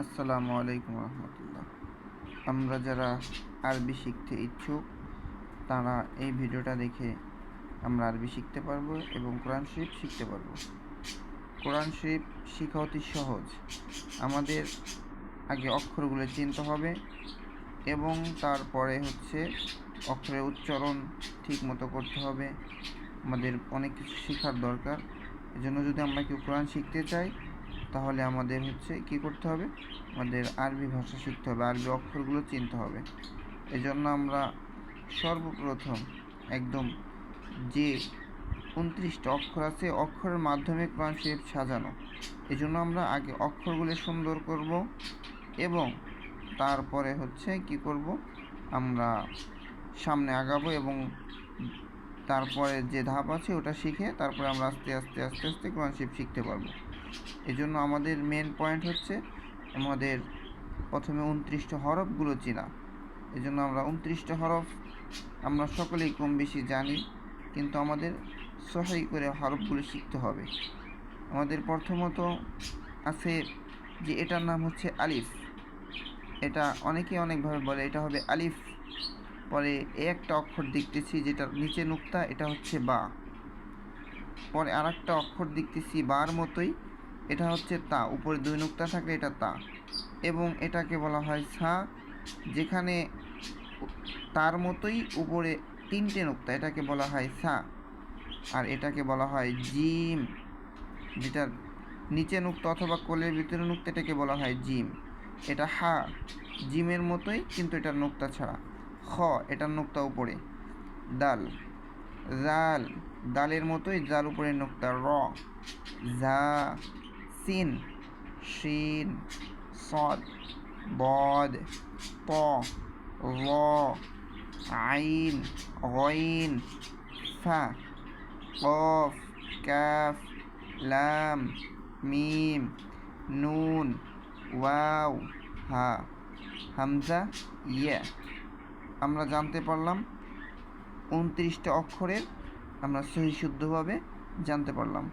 আসসালামু আলাইকুম রহমতুল্লাহ। আমরা যারা আরবি শিখতে ইচ্ছুক, তারা এই ভিডিওটা দেখে আমরা আরবি শিখতে পারব এবং কোরআন শরীফ শিখতে পারব। কোরআন শরীফ শেখা অতি সহজ। আমাদের আগে অক্ষরগুলো চিনতে হবে এবং তারপরে হচ্ছে অক্ষরের উচ্চারণ ঠিক মতো করতে হবে। আমাদের অনেক কিছু শেখার দরকার। এজন্য যদি আমরা কেউ কোরআন শিখতে চাই তাহলে আমাদের হচ্ছে কি করতে হবে? আমাদের আরবি ভাষা শিখতে হবে, আরবি অক্ষরগুলো চিনতে হবে। এজন্য আমরা সর্বপ্রথম একদম যে উনত্রিশটা অক্ষর আছে, অক্ষরের মাধ্যমে কোরআন শরীফ সাজানো। এজন্য আমরা আগে অক্ষরগুলো সুন্দর করব এবং তারপরে হচ্ছে কি করব? আমরা সামনে আগাবো এবং তারপরে যে ধাপ আছে ওটা শিখে তারপরে আমরা আস্তে আস্তে আস্তে আস্তে কোরআন শরীফ শিখতে পারব। এজন্য আমাদের মেন পয়েন্ট হচ্ছে আমাদের প্রথমে উনত্রিশটা হরফগুলো চেনা। এজন্য আমরা উনত্রিশটা হরফ আমরা সকলেই কম বেশি জানি, কিন্তু আমাদের সহাই করে হরফগুলো শিখতে হবে। আমাদের প্রথমত আছে যে এটার নাম হচ্ছে আলিফ। এটা অনেকে অনেকভাবে বলে, এটা হবে আলিফ। পরে এ একটা অক্ষর দেখতেছি যেটা নিচে নুক্তা, এটা হচ্ছে বা। পরে আর একটা অক্ষর দেখতেছি বার মতোই এটা হচ্ছে তা। উপরে দুই নুক্তা থাকলে এটা তা। এবং এটাকে বলা হয় সা যেখানে তার মতোই উপরে তিনটে নুক্তা। এটাকে বলা হয় সা আর এটাকে বলা হয় জিম। যেটার নিচে নুক্তা অথবা কোলের ভিতরে নুক্তা, এটাকে বলা হয় জিম। এটা হা, জিমের মতোই, কিন্তু এটার নুক্তা ছাড়া। খ, এটার নুক্তা উপরে। দাল, জাল, দালের মতোই, জাল উপরে নুক্তা। র জা সিন, শিন, সদ, বদ ত র, আইন গইন ফা, কফ কাফ লাম, মিম, নুন, ওয়াও, হা, হামজা, ইয়া। আমরা জানতে পারলাম উনত্রিশটা অক্ষরের আমরা সহি শুদ্ধভাবে জানতে পারলাম।